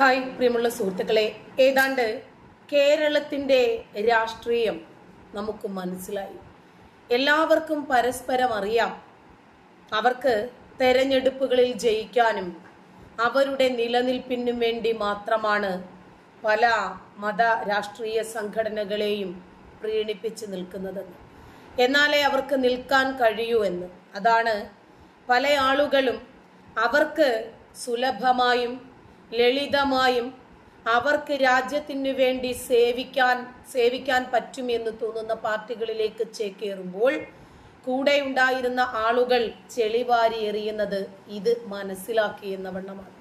Hi പ്രിയമുള്ള സുഹൃത്തുക്കളെ ഏതാണ്ട് കേരളത്തിന്റെ രാഷ്ട്രീയം നമുക്ക് മനസ്സിലായി. എല്ലാവർക്കും പരസ്പരം അറിയാം. അവർക്ക് തെരഞ്ഞെടുപ്പുകളിൽ ജയിക്കാനും അവരുടെ നിലനിൽപ്പിനും വേണ്ടി മാത്രമാണ് പല മത രാഷ്ട്രീയ സംഘടനകളെയും പ്രീണിപ്പിച്ച് നിൽക്കുന്നതെന്ന്. എന്നാലേ അവർക്ക് നിൽക്കാൻ കഴിയൂ എന്ന്. അതാണ് പല ആളുകളും അവർക്ക് സുലഭമായും ലളിതമായും അവർക്ക് രാജ്യത്തിനു വേണ്ടി സേവിക്കാൻ സേവിക്കാൻ പറ്റുമെന്ന് തോന്നുന്ന പാർട്ടികളിലേക്ക് ചേക്കേറുമ്പോൾ കൂടെ ഉണ്ടായിരുന്ന ആളുകൾ ചെളിവാരി എറിയുന്നത് ഇത് മനസ്സിലാക്കി എന്ന വണ്ണമാണ്.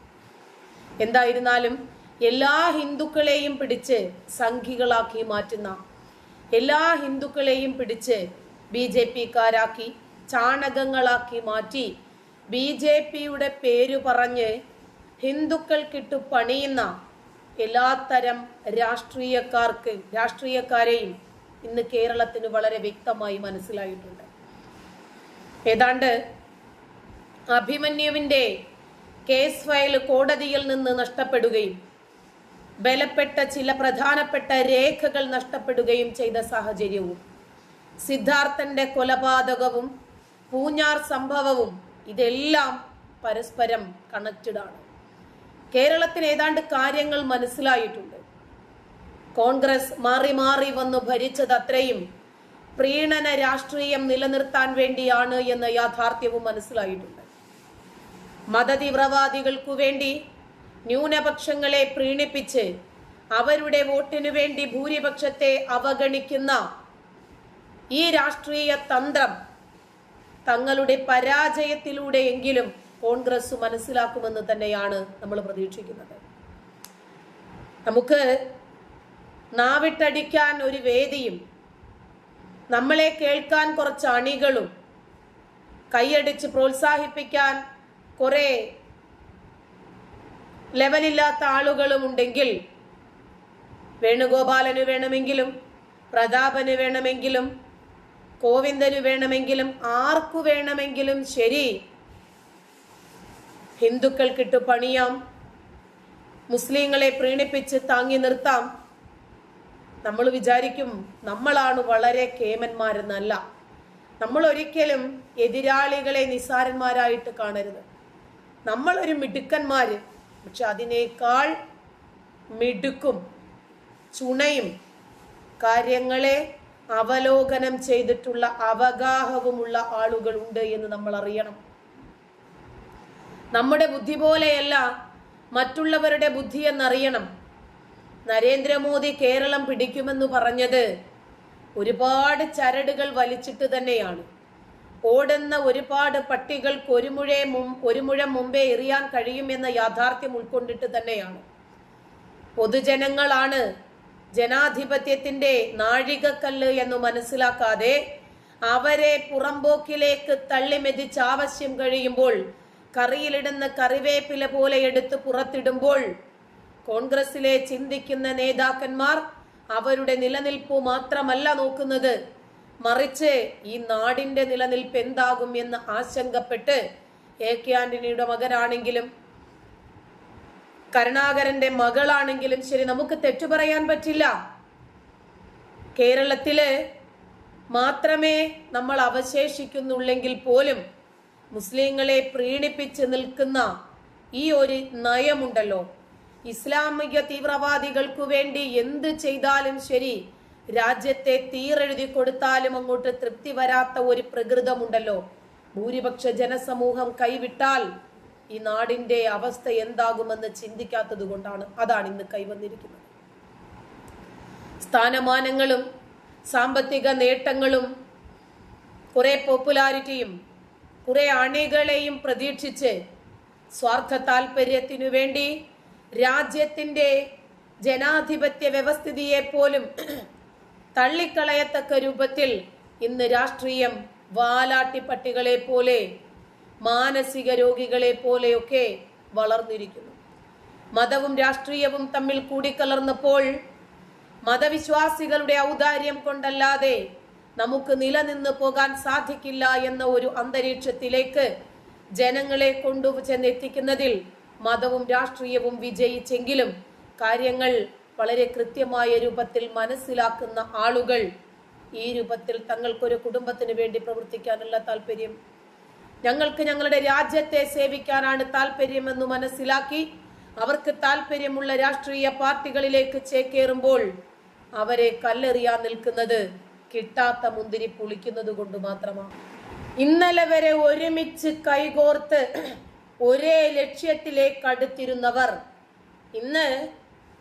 എന്തായിരുന്നാലും എല്ലാ ഹിന്ദുക്കളെയും പിടിച്ച് സംഘികളാക്കി മാറ്റുന്ന എല്ലാ ഹിന്ദുക്കളെയും പിടിച്ച് ബി ജെ പിക്കാരാക്കി ചാണകങ്ങളാക്കി മാറ്റി ബി ജെ പിയുടെ പേരു പറഞ്ഞ് ഹിന്ദുക്കൾക്കിട്ടു പണിയുന്ന എല്ലാത്തരം രാഷ്ട്രീയക്കാർക്ക് രാഷ്ട്രീയക്കാരെയും ഇന്ന് കേരളത്തിന് വളരെ വ്യക്തമായി മനസ്സിലായിട്ടുണ്ട്. ഏതാണ്ട് അഭിമന്യുവിന്റെ കേസ് ഫയൽ കോടതിയിൽ നിന്ന് നഷ്ടപ്പെടുകയും ബലപ്പെട്ട ചില പ്രധാനപ്പെട്ട രേഖകൾ നഷ്ടപ്പെടുകയും ചെയ്ത സാഹചര്യവും സിദ്ധാർത്ഥന്റെ കൊലപാതകവും പൂഞ്ഞാർ സംഭവവും ഇതെല്ലാം പരസ്പരം കണക്റ്റഡ് ആണ്. കേരളത്തിന് ഏതാണ്ട് കാര്യങ്ങൾ മനസ്സിലായിട്ടുണ്ട്. കോൺഗ്രസ് മാറി മാറി വന്നു ഭരിച്ചത് അത്രയും പ്രീണന രാഷ്ട്രീയം നിലനിർത്താൻ വേണ്ടിയാണ് എന്ന യാഥാർത്ഥ്യവും മനസ്സിലായിട്ടുണ്ട്. മതതീവ്രവാദികൾക്കു വേണ്ടി ന്യൂനപക്ഷങ്ങളെ പ്രീണിപ്പിച്ച് അവരുടെ വോട്ടിനു വേണ്ടി ഭൂരിപക്ഷത്തെ അവഗണിക്കുന്ന ഈ രാഷ്ട്രീയ തന്ത്രം തങ്ങളുടെ പരാജയത്തിലൂടെയെങ്കിലും കോൺഗ്രസ് മനസ്സിലാക്കുമെന്ന് തന്നെയാണ് നമ്മൾ പ്രതീക്ഷിക്കുന്നത്. നമുക്ക് നാവിട്ടടിക്കാൻ ഒരു വേദിയും നമ്മളെ കേൾക്കാൻ കുറച്ച് അണികളും കൈയടിച്ച് പ്രോത്സാഹിപ്പിക്കാൻ കുറെ ലെവലില്ലാത്ത ആളുകളും ഉണ്ടെങ്കിൽ വേണുഗോപാലന് വേണമെങ്കിലും പ്രതാപന് വേണമെങ്കിലും കോവിന്ദന് വേണമെങ്കിലും ആർക്കു വേണമെങ്കിലും ശരി ഹിന്ദുക്കൾക്കിട്ട് പണിയാം. മുസ്ലിങ്ങളെ പ്രീണിപ്പിച്ച് താങ്ങി നിർത്താം. നമ്മൾ വിചാരിക്കും നമ്മളാണ് വളരെ കേമന്മാരെന്നല്ല. നമ്മൾ ഒരിക്കലും എതിരാളികളെ നിസാരന്മാരായിട്ട് കാണരുത്. നമ്മളൊരു മിടുക്കന്മാര് പക്ഷെ അതിനേക്കാൾ മിടുക്കും ചുണയും കാര്യങ്ങളെ അവലോകനം ചെയ്തിട്ടുള്ള അവഗാഹവുമുള്ള ആളുകളുണ്ട് എന്ന് നമ്മൾ അറിയണം നമ്മുടെ ബുദ്ധി പോലെയല്ല മറ്റുള്ളവരുടെ ബുദ്ധി എന്നറിയണം. നരേന്ദ്രമോദി കേരളം പിടിക്കുമെന്ന് പറഞ്ഞത് ഒരുപാട് ചരടുകൾ വലിച്ചിട്ട് തന്നെയാണ്. ഓടുന്ന ഒരുപാട് പട്ടികൾക്ക് ഒരു മും ഒരു മുഴം മുമ്പേ എറിയാൻ കഴിയുമെന്ന യാഥാർത്ഥ്യം ഉൾക്കൊണ്ടിട്ട് തന്നെയാണ്. പൊതുജനങ്ങളാണ് ജനാധിപത്യത്തിന്റെ നാഴികക്കല്ല് എന്ന് മനസ്സിലാക്കാതെ അവരെ പുറമ്പോക്കിലേക്ക് തള്ളിമെതിച്ച് ആവശ്യം കഴിയുമ്പോൾ കറിയിലിടുന്ന കറിവേപ്പില പോലെ എടുത്ത് പുറത്തിടുമ്പോൾ കോൺഗ്രസിലെ ചിന്തിക്കുന്ന നേതാക്കന്മാർ അവരുടെ നിലനിൽപ്പ് മാത്രമല്ല നോക്കുന്നത്. മറിച്ച് ഈ നാടിന്റെ നിലനിൽപ്പ് എന്താകും എന്ന് ആശങ്കപ്പെട്ട് എ കെ ആന്റണിയുടെ മകനാണെങ്കിലും കരുണാകരന്റെ മകളാണെങ്കിലും ശരി നമുക്ക് തെറ്റു പറയാൻ പറ്റില്ല. കേരളത്തിൽ മാത്രമേ നമ്മൾ അവശേഷിക്കുന്നുള്ളെങ്കിൽ പോലും മുസ്ലിങ്ങളെ പ്രീണിപ്പിച്ച് നിൽക്കുന്ന ഈ ഒരു നയമുണ്ടല്ലോ. ഇസ്ലാമിക തീവ്രവാദികൾക്കു വേണ്ടി എന്ത് ചെയ്താലും ശരി രാജ്യത്തെ തീരെഴുതി കൊടുത്താലും അങ്ങോട്ട് തൃപ്തി വരാത്ത ഒരു പ്രകൃതമുണ്ടല്ലോ. ഭൂരിപക്ഷ ജനസമൂഹം കൈവിട്ടാൽ ഈ നാടിന്റെ അവസ്ഥ എന്താകുമെന്ന് ചിന്തിക്കാത്തത് കൊണ്ടാണ് അതാണ് ഇന്ന് കൈവന്നിരിക്കുന്നത്. സ്ഥാനമാനങ്ങളും സാമ്പത്തിക നേട്ടങ്ങളും കുറെ പോപ്പുലാരിറ്റിയും കുറെ അണികളെയും പ്രതീക്ഷിച്ച് സ്വാർത്ഥ താല്പര്യത്തിനു വേണ്ടി രാജ്യത്തിന്റെ ജനാധിപത്യ വ്യവസ്ഥിതിയെ പോലും തള്ളിക്കളയത്തക്ക രൂപത്തിൽ ഇന്ന് രാഷ്ട്രീയം വാലാട്ടിപ്പട്ടികളെ പോലെ മാനസിക രോഗികളെ പോലെയൊക്കെ വളർന്നിരിക്കുന്നു. മതവും രാഷ്ട്രീയവും തമ്മിൽ കൂടിക്കലർന്നപ്പോൾ മതവിശ്വാസികളുടെ ഔദാര്യം കൊണ്ടല്ലാതെ നമുക്ക് നിലനിന്ന് പോകാൻ സാധിക്കില്ല എന്ന ഒരു അന്തരീക്ഷത്തിലേക്ക് ജനങ്ങളെ കൊണ്ടു ചെന്നെത്തിക്കുന്നതിൽ മതവും രാഷ്ട്രീയവും വിജയിച്ചെങ്കിലും കാര്യങ്ങൾ വളരെ കൃത്യമായ രൂപത്തിൽ മനസ്സിലാക്കുന്ന ആളുകൾ ഈ രൂപത്തിൽ തങ്ങൾക്കൊരു കുടുംബത്തിന് വേണ്ടി പ്രവർത്തിക്കാനുള്ള താല്പര്യം ഞങ്ങൾക്ക് ഞങ്ങളുടെ രാജ്യത്തെ സേവിക്കാനാണ് താല്പര്യമെന്ന് മനസ്സിലാക്കി അവർക്ക് താല്പര്യമുള്ള രാഷ്ട്രീയ പാർട്ടികളിലേക്ക് ചേക്കേറുമ്പോൾ അവരെ കല്ലെറിയാൻ നിൽക്കുന്നത് കിട്ടാത്ത മുന്തിരി പുളിക്കുന്നത് കൊണ്ട് മാത്രമാണ് ഇന്നലെ വരെ ഒരുമിച്ച് കൈകോർത്ത് ഒരേ ലക്ഷ്യത്തിലേക്ക് അടുത്തിരുന്നവർ ഇന്ന്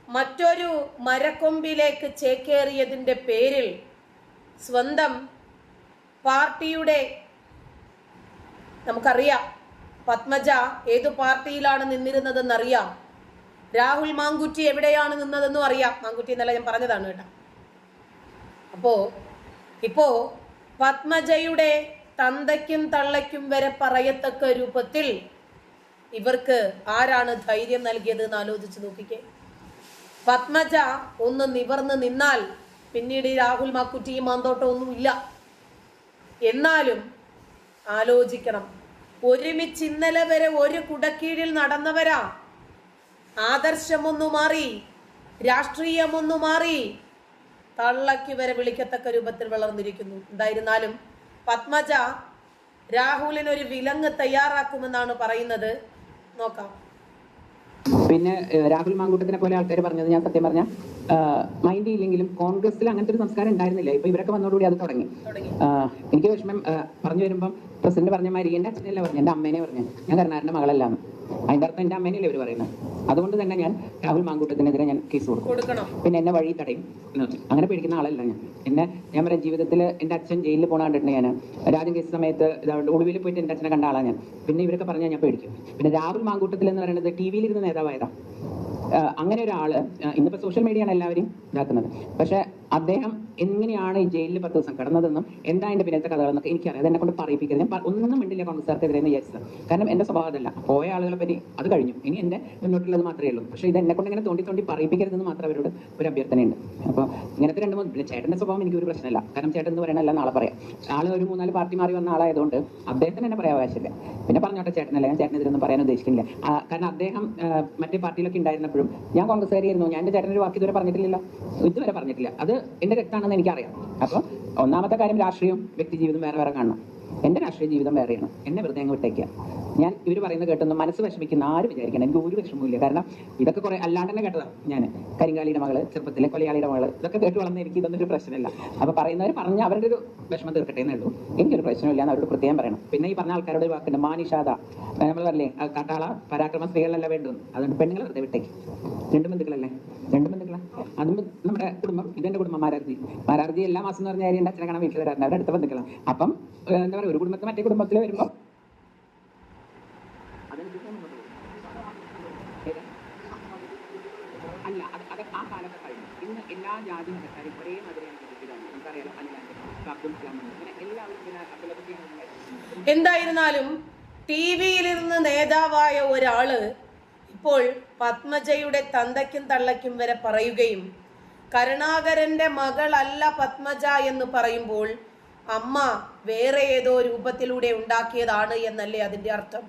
മറ്റൊരു മരക്കൊമ്പിലേക്ക് ചേക്കേറിയതിന്റെ പേരിൽ സ്വന്തം പാർട്ടിയുടെ നമുക്കറിയാം പത്മജ ഏതു പാർട്ടിയിലാണ് നിന്നിരുന്നതെന്നറിയാം. രാഹുൽ മാങ്കുറ്റി എവിടെയാണ് നിന്നതെന്നും അറിയാം. മാങ്കുറ്റി എന്നല്ല ഞാൻ പറഞ്ഞതാണ് കേട്ടോ. അപ്പോ ഇപ്പോ പത്മജയുടെ തന്തയ്ക്കും തള്ളയ്ക്കും വരെ പറയത്തക്ക രൂപത്തിൽ ഇവർക്ക് ആരാണ് ധൈര്യം നൽകിയത് എന്ന് ആലോചിച്ച് നോക്കിക്കേ. പത്മജ ഒന്ന് നിവർന്ന് നിന്നാൽ പിന്നീട് രാഹുൽ മാക്കുറ്റിയും മാന്തോട്ടം ഒന്നുമില്ല എന്നാലും ആലോചിക്കണം. ഒരുമിച്ച് ഇന്നലെ വരെ ഒരു കുടക്കീഴിൽ നടന്നവരാ. ആദർശമൊന്നു മാറി രാഷ്ട്രീയമൊന്നു മാറി തള്ളയ്ക്ക് വരെ വിളിക്കത്തക്ക രൂപത്തിൽ വളർന്നിരിക്കുന്നു. എന്തായിരുന്നാലും പത്മജ രാഹുലിന് ഒരു വിലങ്ങ് തയ്യാറാക്കുമെന്നാണ് പറയുന്നത്. നോക്കാം. പിന്നെ രാഹുൽ മാങ്കൂട്ടത്തിനെ പോലെ ആൾക്കാർ പറഞ്ഞത് ഞാൻ സത്യം പറഞ്ഞ മൈൻഡ് ഇല്ലെങ്കിലും കോൺഗ്രസിൽ അങ്ങനത്തെ ഒരു സംസ്കാരം ഉണ്ടായിരുന്നില്ല. ഇപ്പൊ ഇവരൊക്കെ വന്നതോടുകൂടി അത് തുടങ്ങി. തുടങ്ങി. എനിക്ക് വിഷമം പറഞ്ഞു വരുമ്പം പ്രസിഡന്റ് പറഞ്ഞ മാതിരി എന്റെ അച്ഛനല്ല പറഞ്ഞു എന്റെ അമ്മേനെ പറഞ്ഞു ഞാൻ കരുണാകരന്റെ മകളല്ലാന്ന്. അതിന്റെ അർത്ഥം എന്റെ അമ്മേനല്ലേ ഇവർ പറയുന്നത്? അതുകൊണ്ട് തന്നെ ഞാൻ രാഹുൽ മാങ്കൂട്ടത്തിനെതിരെ ഞാൻ കേസ് കൊടുക്കും. പിന്നെ എന്നെ വഴി തടയും. അങ്ങനെ പേടിക്കുന്ന ആളല്ല ഞാൻ. എന്നെ ഞാൻ പറയാം ജീവിതത്തിൽ എന്റെ അച്ഛൻ ജയിലിൽ പോണ കണ്ടിട്ടുണ്ട് ഞാൻ രാജ്യം കേസ് സമയത്ത് ഒളിവിൽ പോയിട്ട് എന്റെ അച്ഛനെ കണ്ട ആളാണ് ഞാൻ. പിന്നെ ഇവരൊക്കെ പറഞ്ഞാൽ ഞാൻ പേടിക്കും. പിന്നെ രാഹുൽ മാങ്കൂട്ടത്തിൽ എന്ന് പറയുന്നത് ടി വിയിലിരുന്ന നേതാവായതാ. ആഹ് അങ്ങനെ ഒരാൾ ഇന്നിപ്പോൾ ഇന്നിപ്പോ സോഷ്യൽ മീഡിയയാണ് എല്ലാവരും ഇതാക്കുന്നത്. പക്ഷെ അദ്ദേഹം എങ്ങനെയാണ് ഈ ജയിലിൽ പത്ത് ദിവസം കിടന്നതെന്നും എന്താ എന്റെ പിന്നത്തെ കഥകളെന്നൊക്കെ എനിക്കറിയാം. അതെന്നെ കൊണ്ട് പറയിപ്പിക്കരുത്. ഞാൻ ഒന്നും മിണ്ടില്ല കോൺഗ്രസ്സുകാർക്കെതിരെ എന്ന് വിചാരിച്ചത്. കാരണം എന്റെ സ്വഭാവം പോയ ആളുകളെ പറ്റി അത് കഴിഞ്ഞു. ഇനി എന്റെ മുന്നോട്ടുള്ളത് മാത്രമേ ഉള്ളൂ. പക്ഷേ ഇത് എന്നെ കൊണ്ട് ഇങ്ങനെ തോണ്ടി തോണ്ടി പറയിപ്പിക്കരുതെന്ന് മാത്രം അവരോട് ഒരു അഭ്യർത്ഥനയുണ്ട്. അപ്പോൾ ഇങ്ങനത്തെ രണ്ട് മൂന്ന് ചേട്ടന്റെ സ്വഭാവം എനിക്ക് ഒരു പ്രശ്നമല്ല. കാരണം ചേട്ടൻ എന്ന് പറയണല്ല നാളെ പറയാം. ആൾ ഒരു മൂന്നാൽ പാർട്ടി മാറി വന്ന ആളായതുകൊണ്ട് അദ്ദേഹത്തിന് എന്നെ പറയാൻ ആവശ്യമില്ല പിന്നെ പറഞ്ഞോട്ടെ ചേട്ടനല്ല? ഞാൻ ചേട്ടനെതിരൊന്നും പറയാൻ ഉദ്ദേശിക്കുന്നില്ല. കാരണം അദ്ദേഹം മറ്റേ പാർട്ടിയിലൊക്കെ ഉണ്ടായിരുന്നപ്പോഴും ഞാൻ കോൺഗ്രസ്സുകാരിയായിരുന്നു. ഞാൻ എന്റെ ചേട്ടനൊരു വാക്ക് ഇതുവരെ പറഞ്ഞിട്ടില്ലല്ലോ. ഇതുവരെ പറഞ്ഞിട്ടില്ല. അത് എന്റെ രക്തമാണെന്ന് എനിക്കറിയാം. അപ്പോൾ ഒന്നാമത്തെ കാര്യം രാഷ്ട്രീയം വ്യക്തി ജീവിതം വേറെ വേറെ കാണണം. എന്റെ രാഷ്ട്രീയ ജീവിതം വേറെയാണ്. എന്നെ വെറുതെ അങ്ങ് വിട്ടേക്കുക ഞാൻ ഇവർ പറയുന്നത് കേട്ടൊന്നും മനസ്സ് വിഷമിക്കുന്ന ആരും വിചാരിക്കണം എനിക്ക് ഒരു വിഷമവുമില്ല. കാരണം ഇതൊക്കെ കുറെ അല്ലാണ്ട് തന്നെ കേട്ടതാണ് ഞാൻ കരിങ്കാലിയുടെ മകൾ ചെറുപ്പത്തിലെ കൊലയാളിയുടെ മകൾ ഇതൊക്കെ കേട്ട് വളർന്ന എനിക്ക് ഇതൊന്നും ഒരു പ്രശ്നമില്ല. അപ്പൊ പറയുന്നവർ പറഞ്ഞ അവരുടെ ഒരു വിഷമം തീർക്കട്ടെ എന്നുള്ളു എനിക്കൊരു പ്രശ്നമില്ല എന്ന് അവരോട് പ്രത്യേകം പറയണം. പിന്നെ ഈ പറഞ്ഞ ആൾക്കാരോട് വാക്കുണ്ട് മാനിഷാദ നമ്മൾ പറഞ്ഞേ കാട്ടാള പരാക്രമ സ്ത്രീകളല്ല വേണ്ടത് അതുകൊണ്ട് പെണ്ണുങ്ങൾ വെറുതെ വിട്ടേക്ക്. രണ്ട് ബന്ധുക്കളല്ലേ? രണ്ട് ബന്ധുക്കളാ? അതും നമ്മുടെ കുടുംബം ഇതെന്റെ കുടുംബം മാരാർജി. മാരാർജി എല്ലാ മാസം എന്ന് പറഞ്ഞാൽ അച്ഛനെ കാണാൻ വീട്ടിൽ വരാറുണ്ട്. അവരുടെ അടുത്ത ബന്ധുക്കളാണ് അപ്പം എന്താ പറയുക ഒരു കുടുംബത്തെ മറ്റേ കുടുംബത്തിൽ വരുമ്പോൾ കാലത്തെ കഴിഞ്ഞു ഇന്ന് എല്ലാ ജാതി മതക്കാരും ഒരേ മാതിരിയാണ് ചിന്തിക്കുകയാണ് നമുക്കറിയാലോ അനിലാന്റെ അബ്ദുൽ കലാം അങ്ങനെ എല്ലാവരും പിന്നെ എന്തായിരുന്നാലും ടി വിയിലിരുന്ന് നേതാവായ ഒരാൾ ഇപ്പോൾ പത്മജയുടെ തന്തയ്ക്കും തള്ളയ്ക്കും വരെ പറയുകയും കരുണാകരന്റെ മകളല്ല പത്മജ എന്ന് പറയുമ്പോൾ അമ്മ വേറെ ഏതോ രൂപത്തിലൂടെ ഉണ്ടാക്കിയതാണ് എന്നല്ലേ അതിന്റെ അർത്ഥം?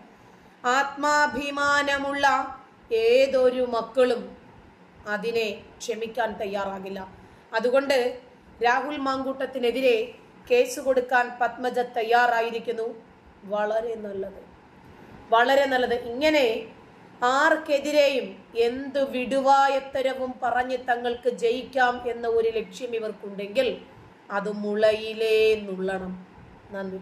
ആത്മാഭിമാനമുള്ള ഏതൊരു മക്കളും അതിനെ ക്ഷമിക്കാൻ തയ്യാറാകില്ല. അതുകൊണ്ട് രാഹുൽ മാങ്കൂട്ടത്തിനെതിരെ കേസ് കൊടുക്കാൻ പത്മജ തയ്യാറായിരിക്കുന്നു. വളരെ നല്ലത്. വളരെ നല്ലത്. ഇങ്ങനെ ആർക്കെതിരെയും എന്ത് വിടുവായത്തരവും പറഞ്ഞ് തങ്ങൾക്ക് ജയിക്കാം എന്ന ഒരു ലക്ഷ്യം ഇവർക്കുണ്ടെങ്കിൽ അത് മുളയിലേ നുള്ളണം നന്ദി.